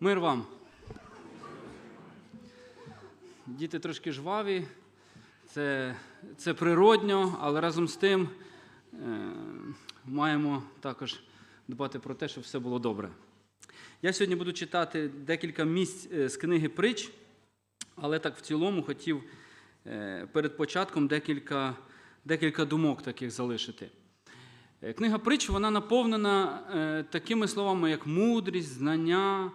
Мир вам. Діти трошки жваві, це, це природньо, але разом з тим е, маємо також дбати про те, щоб все було добре. Я сьогодні буду читати декілька місць е, з книги притч, але так в цілому хотів е, перед початком декілька, декілька думок таких залишити. Е, Книга притч вона наповнена такими словами, як мудрість, знання,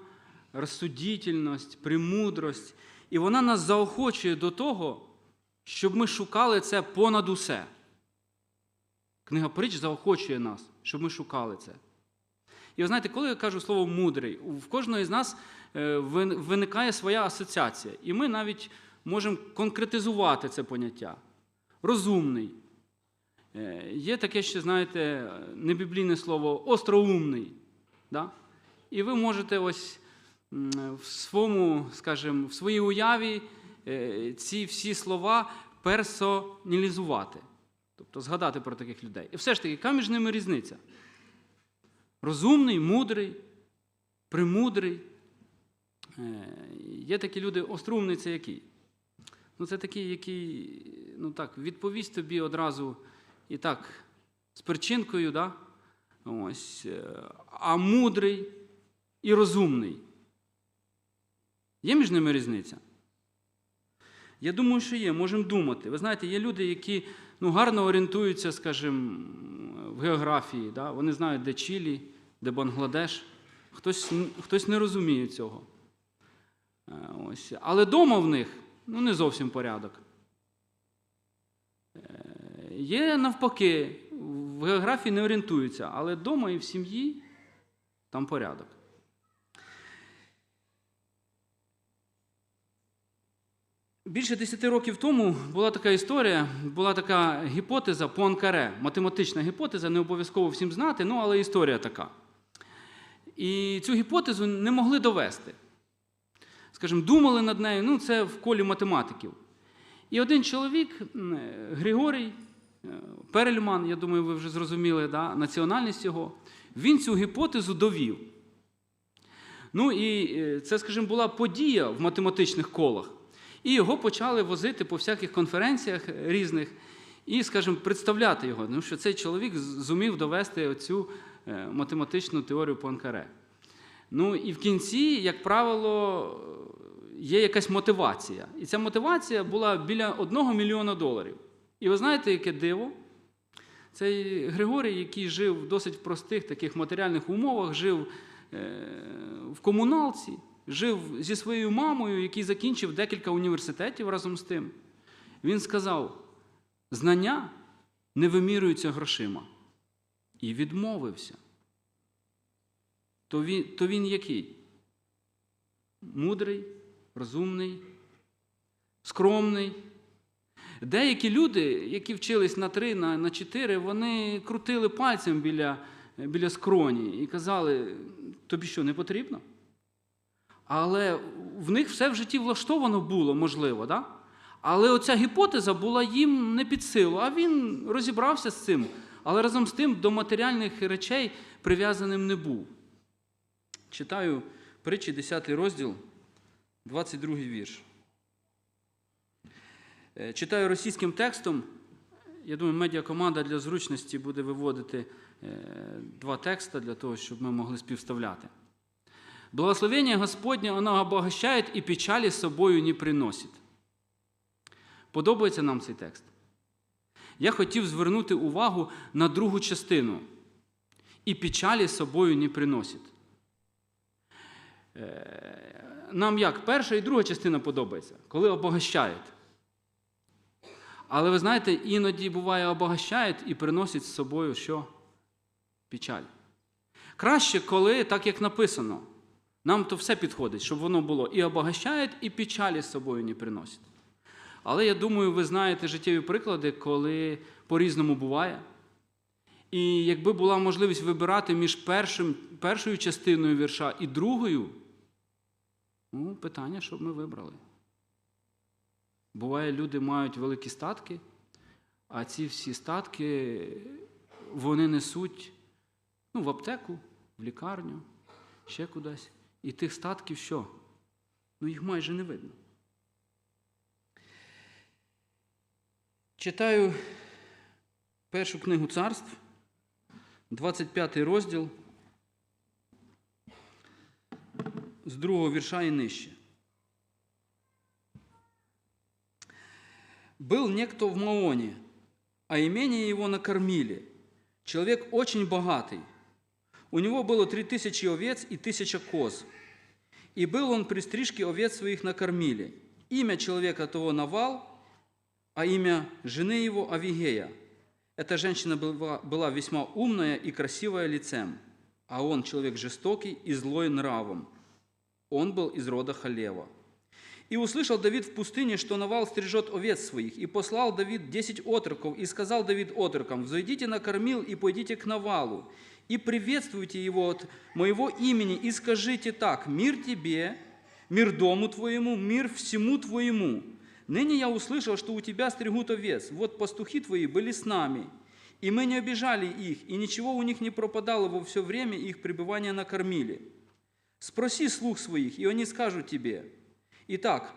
розсудітельність, премудрость. І вона нас заохочує до того, щоб ми шукали це понад усе. Книга притч заохочує нас, щоб ми шукали це. І ви знаєте, коли я кажу слово мудрий, в кожного із нас е, виникає своя асоціація. І ми навіть можемо конкретизувати це поняття. Розумний. Е, Є таке ще, знаєте, небіблійне слово остроумний. Да? І ви можете ось в своєму, скажімо, в своїй уяві е, ці всі слова персоналізувати. Тобто згадати про таких людей. І все ж таки, яка між ними різниця? Розумний, мудрий, премудрий. Е, Є такі люди, остроумний це який? Ну, це такий, який ну так, відповість тобі одразу і так, з перчинкою, да? Ось, е, а мудрий і розумний. Є між ними різниця? Я думаю, що є, можемо думати. Ви знаєте, є люди, які ну, гарно орієнтуються, скажімо, в географії. Да? Вони знають, де Чилі, де Бангладеш. Хтось, хтось не розуміє цього. Е, Ось. Але дома в них ну, не зовсім порядок. Е, Є навпаки, в географії не орієнтуються, але вдома і в сім'ї там порядок. Більше 10 років тому була така історія, була така гіпотеза Пуанкаре, математична гіпотеза, не обов'язково всім знати, ну але історія така. І цю гіпотезу не могли довести. Скажімо, думали над нею, ну це в колі математиків. І один чоловік, Григорій е, Перельман, я думаю, ви вже зрозуміли да, національність його, він цю гіпотезу довів. Ну і е, це, скажімо, була подія в математичних колах. І його почали возити по всяких конференціях різних і, скажімо, представляти його. Ну, що цей чоловік зумів довести оцю е, математичну теорію Пуанкаре. Ну і в кінці, як правило, є якась мотивація. І ця мотивація була біля 1 мільйона доларів. І ви знаєте, яке диво? Цей Григорій, який жив в досить простих таких матеріальних умовах, жив е, в комуналці, жив зі своєю мамою, який закінчив декілька університетів разом з тим. Він сказав: знання не вимірюються грошима. І відмовився. То він, то він який? Мудрий, розумний, скромний. Деякі люди, які вчились на три, на, на чотири, вони крутили пальцем біля, біля скроні і казали, тобі що, не потрібно? Але в них все в житті влаштовано було, можливо, да? але оця гіпотеза була їм не під силу, а він розібрався з цим, але разом з тим до матеріальних речей прив'язаним не був. Читаю притчі 10 розділ, 22 вірш. Е, Читаю російським текстом. Я думаю, медіакоманда для зручності буде виводити е, два текста для того, щоб ми могли співставляти. Благословение Господне, оно обогащает і печалі з собою не приносить. Подобається нам цей текст? Я хотів звернути увагу на другу частину. І печалі собою не приносить. Е, Нам як? Перша і друга частина подобається, коли обогащають. Але ви знаєте, іноді буває обогащають і приносять з собою що? Печаль. Краще, коли, так як написано, нам то все підходить, щоб воно було і обогащають, і печалі з собою не приносять. Але я думаю, ви знаєте життєві приклади, коли по-різному буває. І якби була можливість вибирати між першим, першою частиною вірша і другою, ну, питання, що б ми вибрали. Буває, люди мають великі статки, а ці всі статки вони несуть ну, в аптеку, в лікарню, ще кудись. І тих статків що? Ну, їх майже не видно. Читаю першу книгу царств, 25 розділ, з другого вірша і нижче. Был некто в Маоне, а имение его накормили. Человек очень богатый. У него было три тысячи овец и тысяча коз. И был он при стрижке овец своих накормили. Имя человека того Навал, а имя жены его Авигея. Эта женщина была, была весьма умная и красивая лицем, а он человек жестокий и злой нравом. Он был из рода Халева. И услышал Давид в пустыне, что Навал стрижет овец своих, и послал Давид десять отроков, и сказал Давид отрокам, «Взойдите на кормил и пойдите к Навалу, и приветствуйте его от моего имени, и скажите так, мир тебе, мир дому твоему, мир всему твоему. Ныне я услышал, что у тебя стригут овец, вот пастухи твои были с нами, и мы не обижали их, и ничего у них не пропадало во все время их пребывания на кормиле. Спроси слух своих, и они скажут тебе, Итак,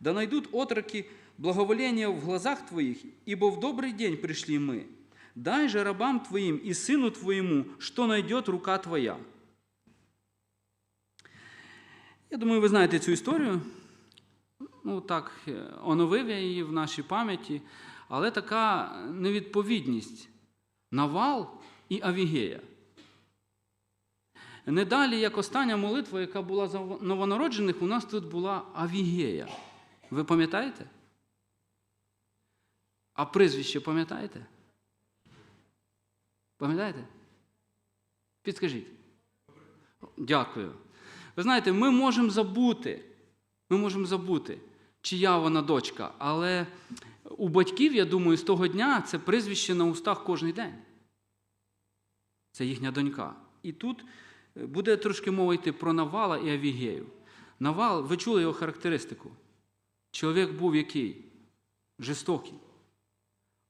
да найдут отроки благоволения в глазах Твоих, ибо в добрый день пришли мы. Дай же рабам Твоим и сыну Твоему, что найдет рука Твоя. Я думаю, ви знаєте цю історію. Ну, так, е, оновив я її в нашій пам'яті, але така невідповідність Навал і Авігея. Не далі, як остання молитва, яка була за новонароджених, у нас тут була Авігея. Ви пам'ятаєте? А прізвище пам'ятаєте? Пам'ятаєте? Підскажіть. Дякую. Ви знаєте, ми можемо забути, ми можемо забути, чия вона дочка, але у батьків, я думаю, з того дня це прізвище на устах кожен день. Це їхня донька. І тут буде трошки мова йти про Навала і Авігею. Навал, ви чули його характеристику. Чоловік був який? Жорстокий.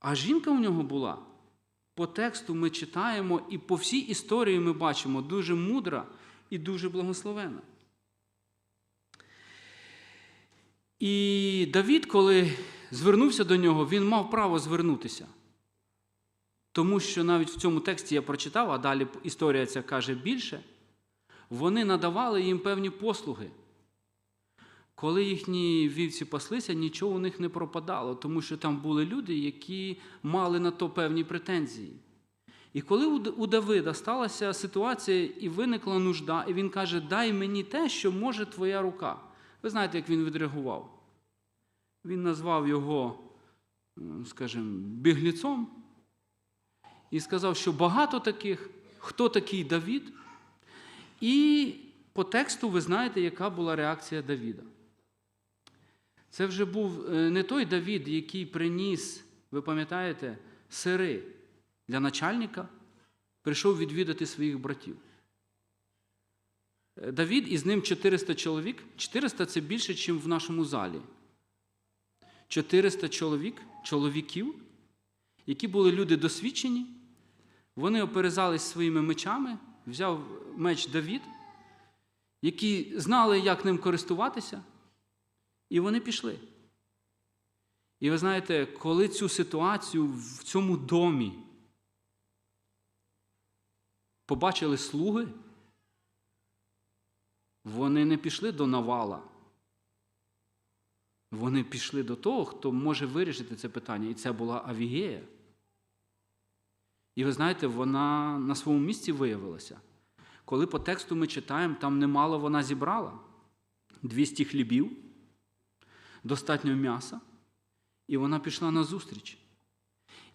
А жінка у нього була. По тексту ми читаємо, і по всій історії ми бачимо дуже мудра і дуже благословена. І Давід, коли звернувся до нього, він мав право звернутися. Тому що навіть в цьому тексті я прочитав, а далі історія ця каже більше, вони надавали їм певні послуги. Коли їхні вівці паслися, нічого у них не пропадало, тому що там були люди, які мали на то певні претензії. І коли у Давида сталася ситуація і виникла нужда, і він каже: Дай мені те, що може твоя рука. Ви знаєте, як він відреагував? Він назвав його, скажімо, бігліцом і сказав, що багато таких, хто такий Давід. І по тексту ви знаєте, яка була реакція Давіда. Це вже був не той Давід, який приніс, ви пам'ятаєте, сири для начальника, прийшов відвідати своїх братів. Давід із ним 400 чоловік. 400 це більше, ніж в нашому залі. 400 чоловік, чоловіків, які були люди досвідчені, вони оперезались своїми мечами, взяв меч Давід, які знали, як ним користуватися, і вони пішли. І ви знаєте, коли цю ситуацію в цьому домі побачили слуги, вони не пішли до навала. Вони пішли до того, хто може вирішити це питання. І це була Авігея. І ви знаєте, вона на своєму місці виявилася. Коли по тексту ми читаємо, там немало вона зібрала 200 хлібів, достатньо м'яса, і вона пішла на зустріч.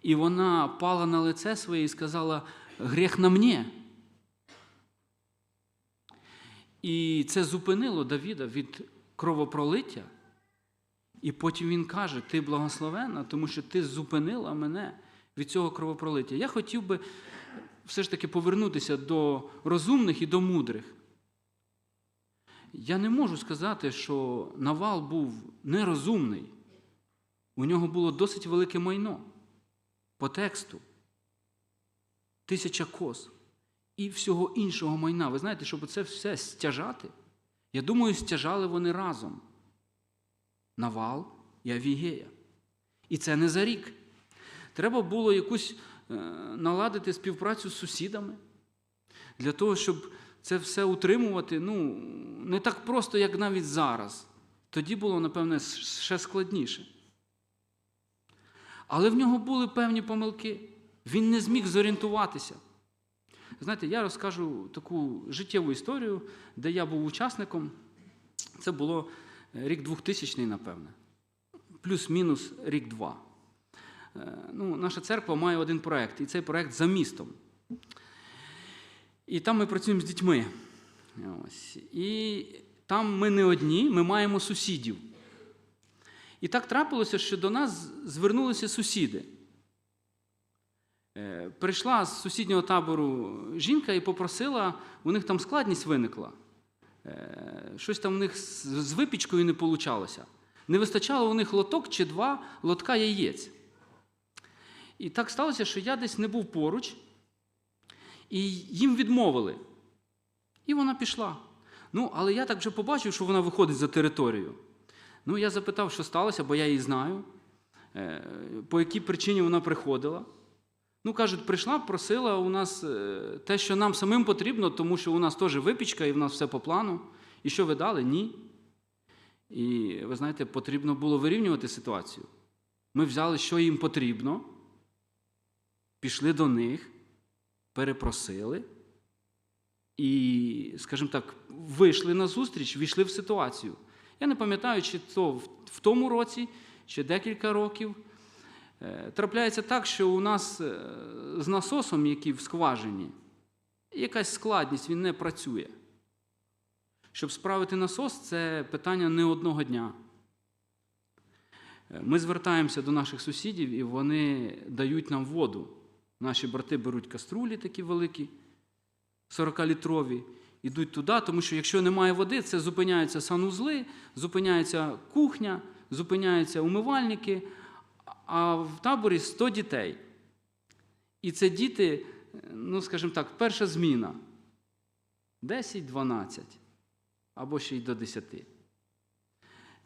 І вона пала на лице своє і сказала: гріх на мені. І це зупинило Давіда від кровопролиття. І потім він каже: Ти благословена, тому що ти зупинила мене від цього кровопролиття. Я хотів би все ж таки повернутися до розумних і до мудрих. Я не можу сказати, що Навал був нерозумний. У нього було досить велике майно по тексту. Тисяча коз і всього іншого майна. Ви знаєте, щоб це все стяжати, Я думаю, стяжали вони разом Навал і Авігея. І це не за рік. Треба було якусь е, наладити співпрацю з сусідами для того, щоб це все утримувати. Ну, не так просто, як навіть зараз. Тоді було, напевне, ще складніше. Але в нього були певні помилки. Він не зміг зорієнтуватися. Знаєте, я розкажу таку життєву історію, де я був учасником. Це було е, рік 2000, напевне, плюс-мінус рік-два. Е, Ну, наша церква має один проєкт, і цей проєкт за містом. І там ми працюємо з дітьми. Ось. І там ми не одні, ми маємо сусідів. І так трапилося, що до нас звернулися сусіди. Е, Прийшла з сусіднього табору жінка і попросила, у них там складність виникла. Е, Щось там у них з випічкою не вийшло. Не вистачало у них лоток чи два лотка яєць. І так сталося, що я десь не був поруч, і їм відмовили. І вона пішла. Ну, але я так вже побачив, що вона виходить за територію. Ну, я запитав, що сталося, бо я її знаю, е, по якій причині вона приходила. Ну, кажуть, прийшла, просила у нас е, те, що нам самим потрібно, тому що у нас теж випічка і в нас все по плану. І що ви дали? Ні. І ви знаєте, потрібно було вирівнювати ситуацію. Ми взяли, що їм потрібно, пішли до них, перепросили і, скажімо так, вийшли на зустріч, війшли в ситуацію. Я не пам'ятаю, чи то в- тому році, чи декілька років. Е, Трапляється так, що у нас е, з насосом, який в скважині, якась складність, він не працює. Щоб справити насос, це питання не одного дня. Е, Ми звертаємося до наших сусідів, і вони дають нам воду. Наші брати беруть каструлі такі великі, 40-літрові, йдуть туди, тому що якщо немає води, це зупиняються санузли, зупиняється кухня, зупиняються умивальники, а в таборі 100 дітей. І це діти, ну, скажімо так, перша зміна 10-12 або ще й до 10.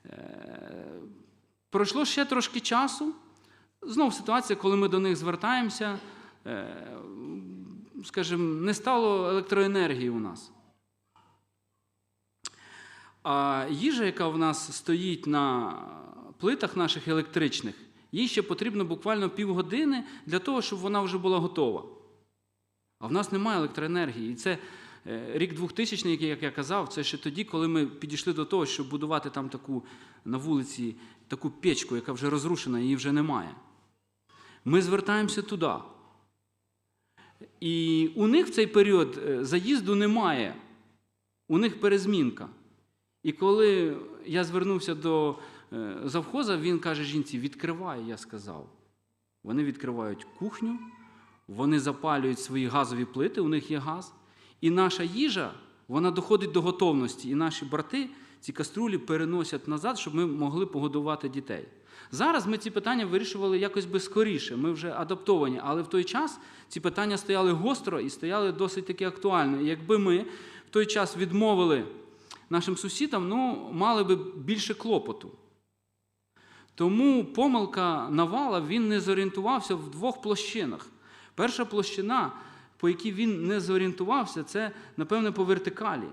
Е, Пройшло ще трошки часу. Знов ситуація, коли ми до них звертаємося, скажімо, не стало електроенергії у нас. А їжа, яка в нас стоїть на плитах наших електричних, їй ще потрібно буквально півгодини для того, щоб вона вже була готова. А в нас немає електроенергії. І це е, рік 2000, який, як я казав, це ще тоді, коли ми підійшли до того, щоб будувати там таку на вулиці таку печку, яка вже розрушена, її вже немає. Ми звертаємося туди. І у них в цей період е, заїзду немає. У них перезмінка. І коли я звернувся до е, завхоза, він каже жінці: відкривай, я сказав. Вони відкривають кухню, вони запалюють свої газові плити, у них є газ. І наша їжа вона доходить до готовності. І наші брати ці каструлі переносять назад, щоб ми могли погодувати дітей. Зараз ми ці питання вирішували якось би скоріше, ми вже адаптовані, але в той час ці питання стояли гостро і стояли досить таки актуально. І якби ми в той час відмовили нашим сусідам, ну, мали би більше клопоту. Тому помилка Навала він не зорієнтувався в двох площинах. Перша площина, по якій він не зорієнтувався, це, напевне, по вертикалі.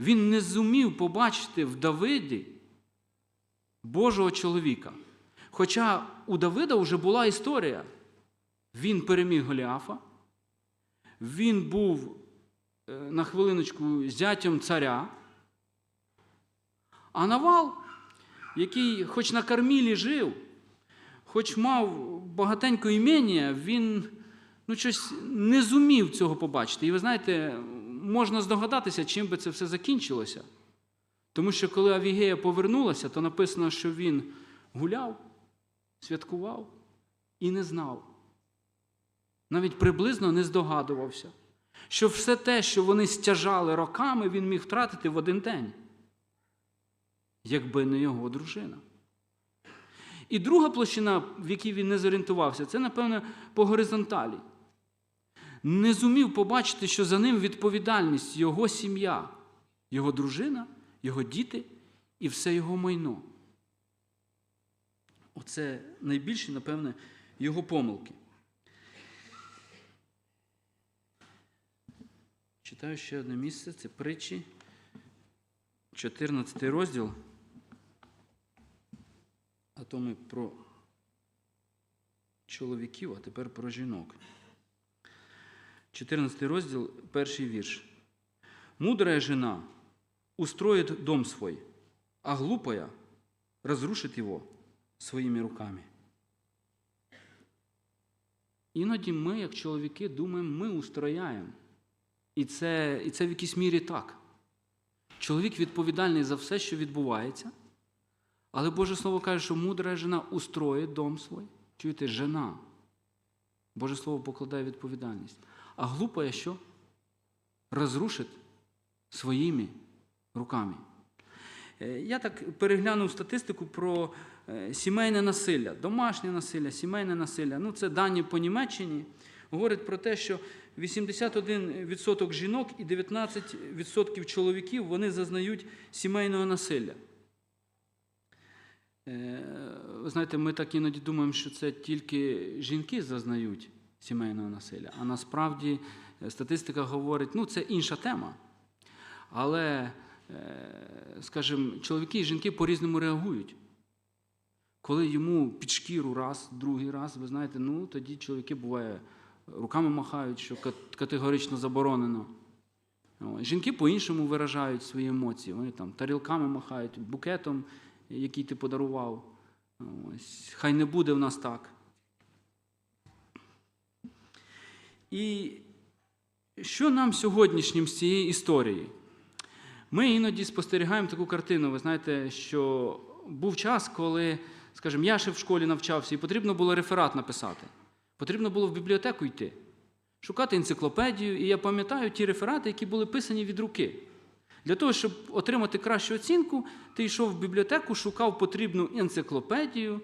Він не зумів побачити в Давиді Божого чоловіка. Хоча у Давида вже була історія. Він переміг Голіафа, він був е, на хвилиночку зятям царя. А Навал, який хоч на Кармілі жив, хоч мав багатенько імення, він ну, щось не зумів цього побачити. І ви знаєте, можна здогадатися, чим би це все закінчилося. Тому що коли Авігея повернулася, то написано, що він гуляв, святкував і не знав. Навіть приблизно не здогадувався, що все те, що вони стяжали роками, він міг втратити в один день, якби не його дружина. І друга площина, в якій він не зорієнтувався, це, напевно, по горизонталі. Не зумів побачити, що за ним відповідальність, його сім'я. його дружина, його діти і все його майно. Оце найбільші, напевне, його помилки. Читаю ще одне місце, це притчі, 14 розділ. А то ми про чоловіків, а тепер про жінок. 14 розділ, перший вірш. Мудрая жена устроит дом свой, а глупая разрушит его своїми руками. Іноді ми, як чоловіки, думаємо, ми устрояємо. І це, і це в якійсь мірі так. Чоловік відповідальний за все, що відбувається. Але Боже Слово каже, що мудра жена устроїть дом свій. Чуєте, жена. Боже Слово покладає відповідальність. А глупая що? Розрушить своїми руками. Е, Я так переглянув статистику про е, сімейне насилля, домашнє насилля, сімейне насилля. Ну, це дані по Німеччині. Говорить про те, що 81% жінок і 19% чоловіків вони зазнають сімейного насилля. Е, Ви знаєте, ми так іноді думаємо, що це тільки жінки зазнають сімейного насилля, а насправді статистика говорить, ну це інша тема. Але, скажімо, чоловіки і жінки по-різному реагують. Коли йому під шкіру раз, другий раз, ви знаєте, ну тоді чоловіки буває руками махають, що категорично заборонено. Жінки по-іншому виражають свої емоції. Вони там тарілками махають, букетом, який ти подарував. Ось, хай не буде в нас так. І що нам сьогоднішнім з цієї історії? Ми іноді спостерігаємо таку картину. Ви знаєте, що був час, коли, скажімо, я ще в школі навчався, і потрібно було реферат написати. Потрібно було в бібліотеку йти, шукати енциклопедію. І я пам'ятаю ті реферати, які були писані від руки. Для того, щоб отримати кращу оцінку, ти йшов в бібліотеку, шукав потрібну енциклопедію.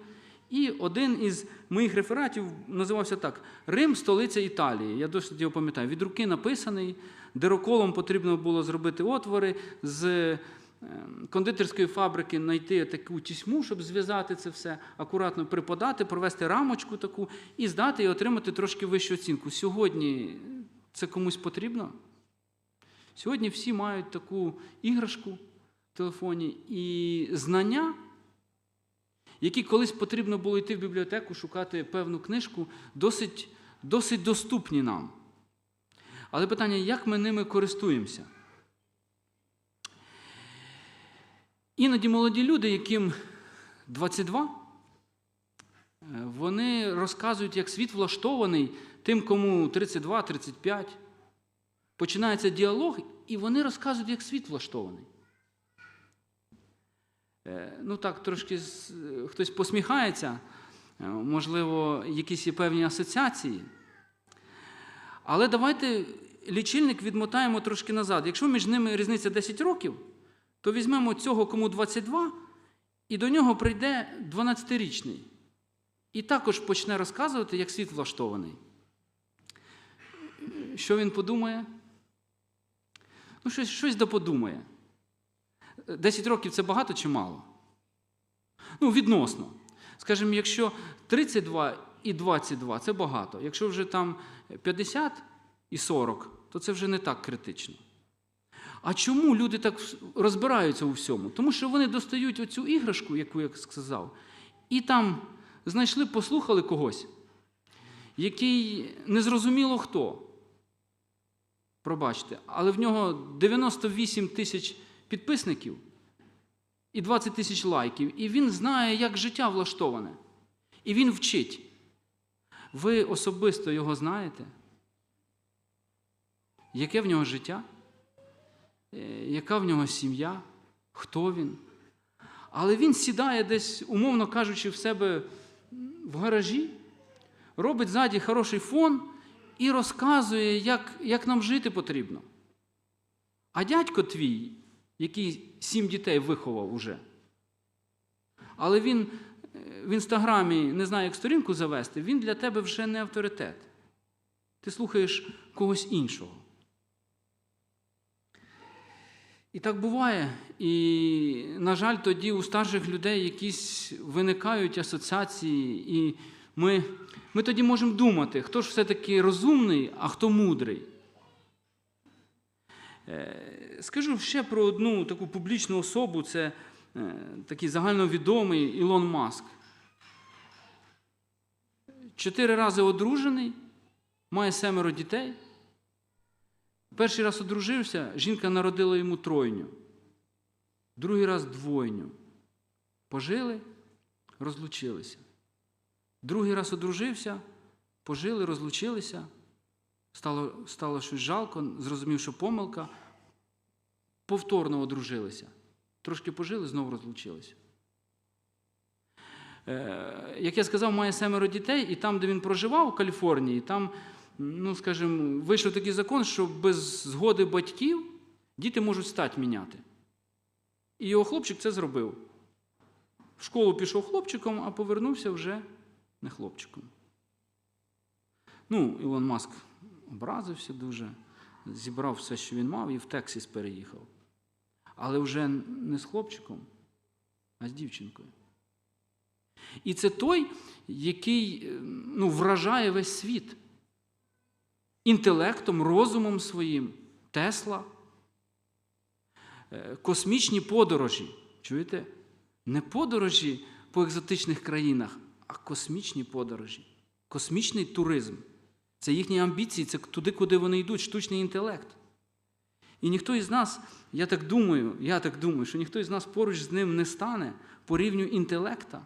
І один із моїх рефератів називався так: Рим, столиця Італії. Я досить його пам'ятаю. Від руки написаний, дироколом потрібно було зробити отвори, з е, кондитерської фабрики знайти таку тісьму, щоб зв'язати це все, акуратно приподати, провести рамочку таку і здати і отримати трошки вищу оцінку. Сьогодні це комусь потрібно? Сьогодні всі мають таку іграшку в телефоні і знання, які колись потрібно було йти в бібліотеку, шукати певну книжку, досить, досить доступні нам. Але питання, як ми ними користуємося? Іноді молоді люди, яким 22, е, вони розказують, як світ влаштований тим, кому 32-35. Починається діалог, і вони розказують, як світ влаштований. Е, Ну так, трошки хтось посміхається, е, можливо, якісь є певні асоціації. Але давайте лічильник відмотаємо трошки назад. Якщо між ними різниця 10 років, то візьмемо цього, кому 22, і до нього прийде 12-річний. І також почне розказувати, як світ влаштований. Що він подумає? Ну, щось, щось доподумає. 10 років це багато чи мало? Ну, відносно. Скажімо, якщо 32 і 22 це багато. Якщо вже там 50 і 40, то це вже не так критично. А чому люди так розбираються у всьому? Тому що вони достають оцю іграшку, яку я сказав, і там знайшли, послухали когось, який незрозуміло хто. Пробачте, але в нього 98 тисяч підписників і 20 тисяч лайків, і він знає, як життя влаштоване. І він вчить. Ви особисто його знаєте? Яке в нього життя? Е, Яка в нього сім'я? Хто він? Але він сідає десь, умовно кажучи, в себе в гаражі, робить ззаді хороший фон і розказує, як, як нам жити потрібно. А дядько твій, який сім дітей виховав уже, але він е, в інстаграмі не знає, як сторінку завести, він для тебе вже не авторитет. Ти слухаєш когось іншого. І так буває. І, на жаль, тоді у старших людей якісь виникають асоціації, і ми, ми тоді можемо думати, хто ж все-таки розумний, а хто мудрий. Е, Скажу ще про одну таку публічну особу, це е, такий загальновідомий Ілон Маск. Чотири рази одружений, має семеро дітей. Перший раз одружився, жінка народила йому тройню, другий раз двойню. Пожили, розлучилися. Другий раз одружився, пожили, розлучилися. Стало, стало щось жалко, зрозумів, що помилка. Повторно одружилися. Трошки пожили, знову розлучилися. Е, як я сказав, має семеро дітей, і там, де він проживав у Каліфорнії, там, ну, скажімо, вийшов такий закон, що без згоди батьків діти можуть стать міняти. І його хлопчик це зробив. В школу пішов хлопчиком, а повернувся вже не хлопчиком. Ну, Ілон Маск образився дуже, зібрав все, що він мав, і в Тексіс переїхав. Але вже не з хлопчиком, а з дівчинкою. І це той, який е, ну, вражає весь світ. Інтелектом, розумом своїм, Тесла, Е, космічні подорожі. Чуєте? Не подорожі по екзотичних країнах, а космічні подорожі, космічний туризм. Це їхні амбіції, це туди, куди вони йдуть, штучний інтелект. І ніхто із нас, я так думаю, я так думаю, що ніхто із нас поруч з ним не стане по рівню інтелекта,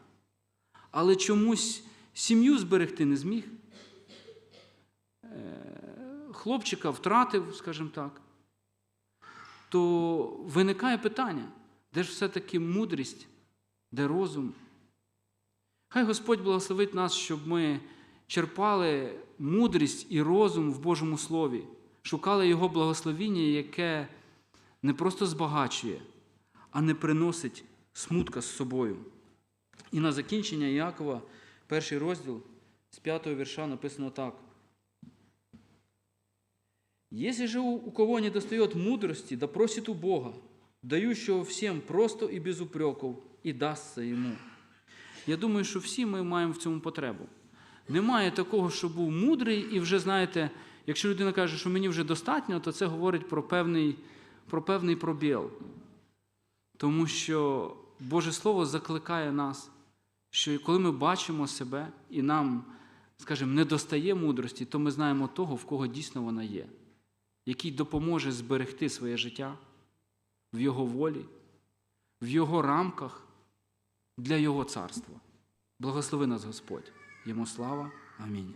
але чомусь сім'ю зберегти не зміг. Е, Хлопчика втратив, скажімо так, то виникає питання, де ж все-таки мудрість, де розум? Хай Господь благословить нас, щоб ми черпали мудрість і розум в Божому Слові, шукали Його благословіння, яке не просто збагачує, а не приносить смутка з собою. І на закінчення Якова, перший розділ з п'ятого вірша написано так. Если же у кого не достает мудрости, да просит у Бога, дающего всем просто и без упреков, и дастся йому. Я думаю, що всі ми маємо в цьому потребу. Немає такого, що був мудрий, і вже знаєте, якщо людина каже, що мені вже достатньо, то це говорить про певний, про певний пробіл. Тому що Боже Слово закликає нас, що коли ми бачимо себе і нам, скажімо, не достає мудрості, то ми знаємо того, в кого дійсно вона є, який допоможе зберегти своє життя в Його волі, в Його рамках для Його царства. Благослови нас Господь. Йому слава. Амінь.